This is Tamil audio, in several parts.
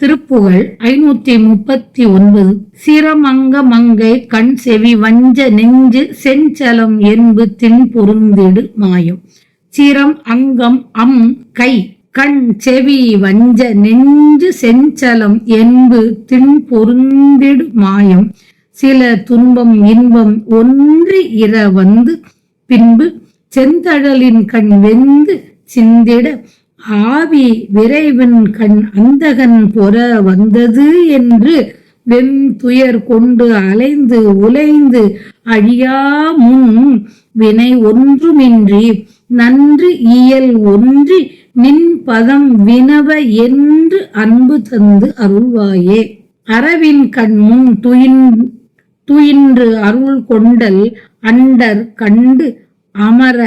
திருப்புகழ் ஐநூத்தி முப்பத்தி ஒன்பது. சிரமங்க மங்கை கண் செவி வஞ்ச நெஞ்சு செஞ்சலம் என்பு தின் பொருந்திடு மாயம். சிரம் அங்கம் அம் கை கண் செவி வஞ்ச நெஞ்சு செஞ்சலம் என்பு தின் பொருந்திடு மாயம். சில துன்பம் இன்பம் ஒன்று இர வந்து பின்பு செந்தழலின் கண் வெந்து சிந்திட ஆவி விரைவின் கண் அந்தகன் பொற வந்தது என்று வெம் துயர் கொண்டு அலைந்து உலைந்து அழியா முன் வினை ஒன்றுமின்றி நன்று இயல் ஒன்றி நின் பதம் வினவ என்று அன்பு தந்து அருள்வாயே. அரவின் கண் முன் துயின் துயின்று அருள் கொண்டல் அண்டர் கண்டு அமர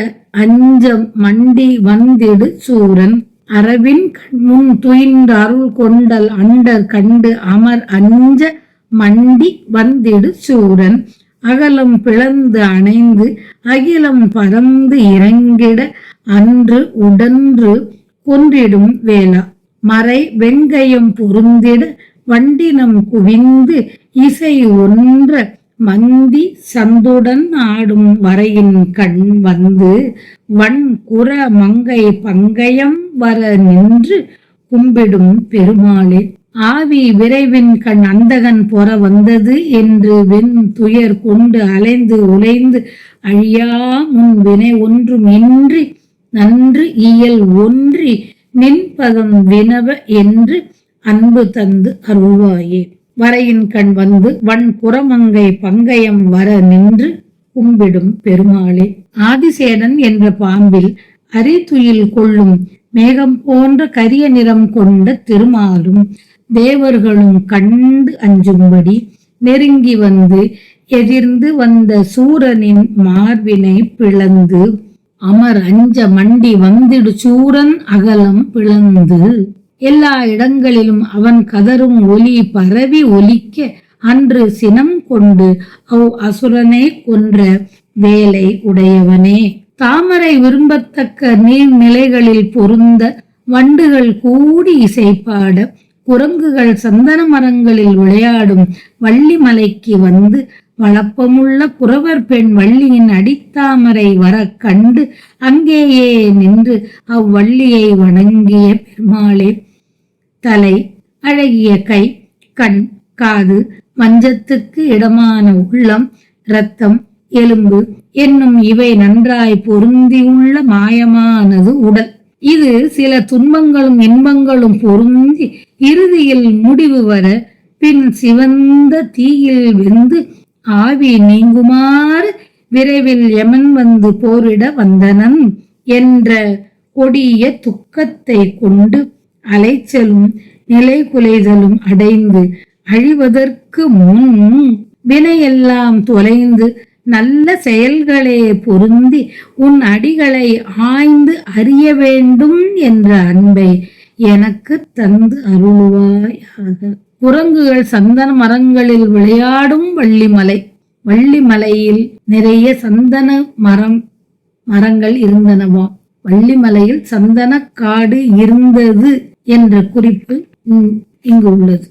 அஞ்சம் மண்டி வந்திடு சூரன். அரவின் கண் முன் துயின்று அருள் கொண்டல் அண்டர் கண்டு அமர் அஞ்ச மண்டி வந்திடு சூரன். அகலம் பிளந்து அணைந்து அகிலம் பறந்து இறங்கிட அன்று உடன்று கொன்றிடும் வேளா. மறை வெங்கயம் பொருந்திட வண்டினம் குவிந்து இசை ஒன்ற மந்தி சந்துடன் ஆடும் வரையின் கண் வந்து வன் குற மங்கை பங்கயம் வர நின்று கும்பிடும் பெருமாளே. ஆவி விரைவின் கண் அந்தகன் பொற வந்தது என்று வெண் துயர் கொண்டு அலைந்து உலைந்து அழியா முன் வினை ஒன்றும் இன்றி நன்று இயல் ஒன்றி நின்பதம் வினவ என்று அன்பு தந்து அருள்வாயே. வரையின் கண் வந்து வன் புறமங்கை பங்கயம் வர நின்று கும்பிடும் பெருமாளே. ஆதிசேடன் என்ற பாம்பில் அரிதுயில் கொள்ளும் மேகம் போன்ற கரிய நிறம் கொண்ட திருமாலும் தேவர்களும் கண்டு அஞ்சும்படி நெருங்கி வந்து எதிர்ந்து வந்த சூரனின் மார்பினை பிளந்து அமர் அஞ்ச மண்டி வந்திடு சூரன் அகலம் பிளந்து. எல்லா இடங்களிலும் அவன் கதரும் ஒலி பரவி ஒலிக்க அன்று சினம் கொண்டு அவ் அசுரனை கொன்ற வேலை உடையவனே. தாமரை விரும்பத்தக்க நீர்நிலைகளில் பொருந்த வண்டுகள் கூடி இசைப்பாட குரங்குகள் சந்தன மரங்களில் விளையாடும் வள்ளிமலைக்கு வந்து வளப்பமுள்ள புறவர் பெண் வள்ளியின் அடித்தாமரை வர கண்டு அங்கேயே நின்று அவ்வள்ளியை வணங்கிய பெருமாளே. தலை அழகிய கை கண் காது மஞ்சத்துக்கு இடமான உள்ளம் இரத்தம் எலும்பு என்னும் இவை நன்றாய் பொருந்தியுள்ள மாயமானது உடல். இது சில துன்பங்களும் இன்பங்களும் பொருந்தி இறுதியில் முடிவு வர பின் சிவந்த தீயில் வெந்து ஆவி நீங்குமாறு விரைவில் யமன் வந்து போரிட வந்தனன் என்ற கொடிய துக்கத்தை கொண்டு அலைச்சலும் நிலை குலைதலும் அடைந்து அழிவதற்கு முன் வினையெல்லாம் தொலைந்து நல்ல செயல்களே பொருந்தி உன் அடிகளை ஆய்ந்து அறிய வேண்டும் என்ற அன்பை எனக்கு தந்து அருள்வாயாக. குரங்குகள் சந்தன மரங்களில் விளையாடும் வள்ளிமலை. வள்ளிமலையில் நிறைய சந்தன மரம் மரங்கள் இருந்தனவாம் வள்ளிமலையில் சந்தன காடு இருந்தது என்ற குறிப்பு இங்கு உள்ளது.